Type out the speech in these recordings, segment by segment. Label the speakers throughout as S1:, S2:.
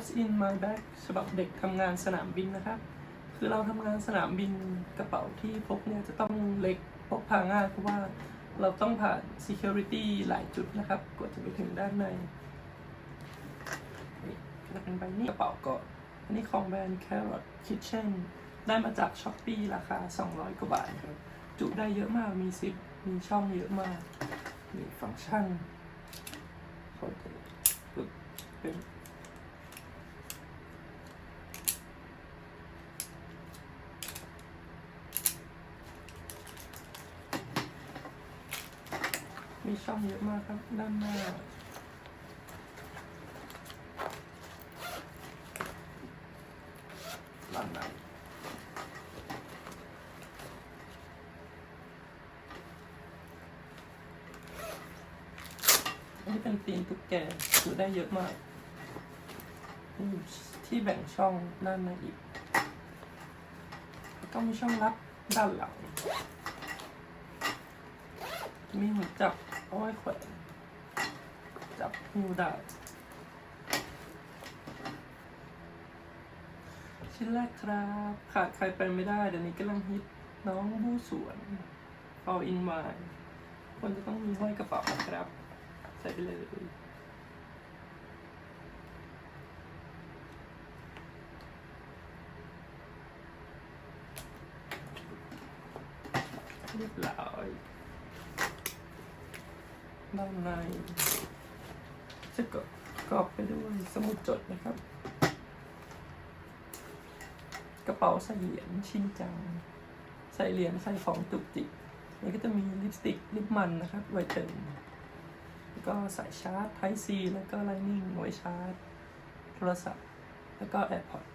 S1: What's in my bag ฉบับเด็กทำงานสนามบินนะครับ คือเราทำงานสนามบินกระเป๋าที่พกเนี่ยจะต้องเล็กพกพาง่ายเพราะว่าเราต้องผ่าน security หลายจุดนะครับ กว่าจะไปถึงด้านในนี่ก็จะเป็นใบนี้กระเป๋าก็อันนี้ของแบรนด์ Carrot Kitchen ได้มาจาก s h อ p e e ราคา 200 กว่าบาทครับ จุได้เยอะมาก มีซิป มีช่องเยอะมาก มีฟังก์ชันเขาจะปึ๊บเป็น มีช่องเยอะมากครับ ด้านหน้า ด้านในอันนี้เป็นตีนตุ๊กแกอยู่ได้เยอะมาก ที่แบ่งช่องด้านในอีกก็มีช่องลับด้านหลังมีหัวจับ เอาไว้แขวจับนิ้วได้ชิ้นแรกครับ ขาดใครไปไม่ได้ เดี๋ยวนี้กำลังฮิตน้องบู้สวน all in one ควรจะต้องมีห้อยกระเป๋านะครับ ใส่ไปเลยเรียบร้อย ด้านในจะกกรอบไปด้วยสมุดจดนะครับ กระเป๋าใส่เหรียญชินจัง ใส่เหรียญใส่ของจุกจิกแล้วก็จะมีลิปสติกลิปมันนะครับไว้เติมแล้วก็สายชาร์จ Type C แล้วก็ Lightning ไว้ชาร์จ โทรศัพท์ แล้วก็ AirPods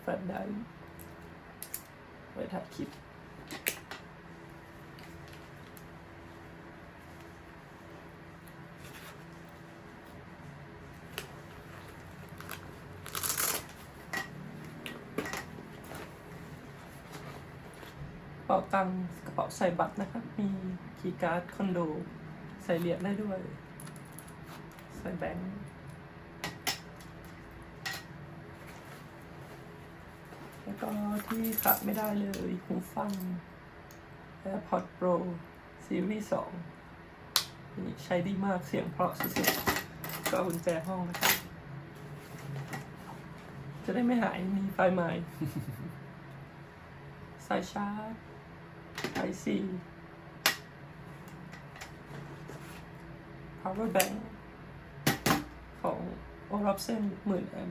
S1: แฟลชไดร์ไว้ถ่ายคลิป กระเป๋าตังกระเป๋าใส่บัตรนะครับ มีคีย์การ์ดคอนโด ใส่เหรียญได้ด้วย ใส่แบงค์แล้วก็ที่ขาดไม่ได้เลยหูฟัง AirPods Pro Series 2นี่ใช้ดีมากเสียงเพราะสุดๆ ก็กุญแจห้องนะครับ จะได้ไม่หายมีไฟใหม่สายชาร์จ Type power bank ของ o r a p s o n หมื่นแอม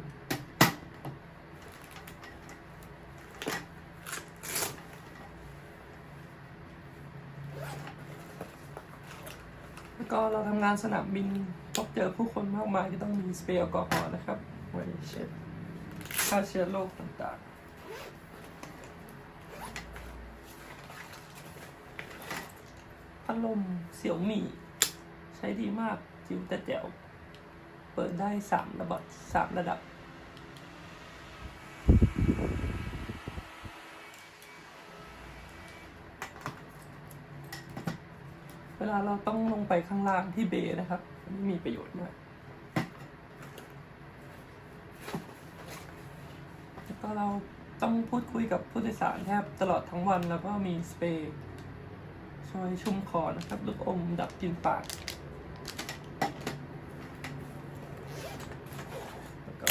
S1: แล้วก็เราทำงานสนามบินพบเจอผู้คนมากมายก็ต้องมีสเปรย์แอลกอฮอล์นะครับไว้เช็ดฆ่าเชื้อโรคต่างๆ พัดลมเสี่ยวหมี่ ใช้ดีมากจิ๋วแต่แจ๋วเปิดได้สามระดับสามระดับ เวลาเราต้องลงไปข้างล่างที่เบย์นะครับนนี้มีประโยชน์มากแล้วก็เราต้องพูดคุยกับผู้โดยสารแทบตลอดทั้งวันแล้วก็มีสเปรย์ ช่วยชุ่มคอนะครับลูกอมดับกลิ่นปาก แล้วก็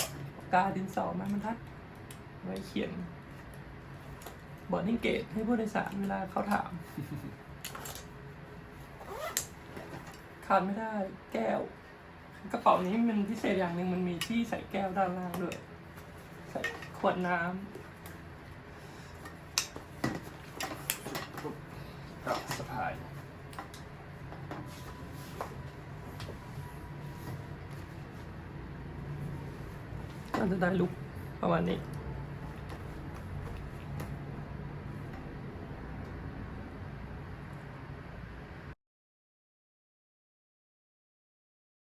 S1: กาดินสอไม้บรรทัด ไว้เขียนบอร์ดนิ่งเกตให้ผู้โดยสารเวลาเขาถาม ขาดไม่ได้แก้ว กระเป๋านี้มันพิเศษอย่างหนึ่งมันมีที่ใส่แก้วด้านล่างด้วย ใส่ขวดน้ำ ก็สะพายน่าจะได้ลุกประมาณนี้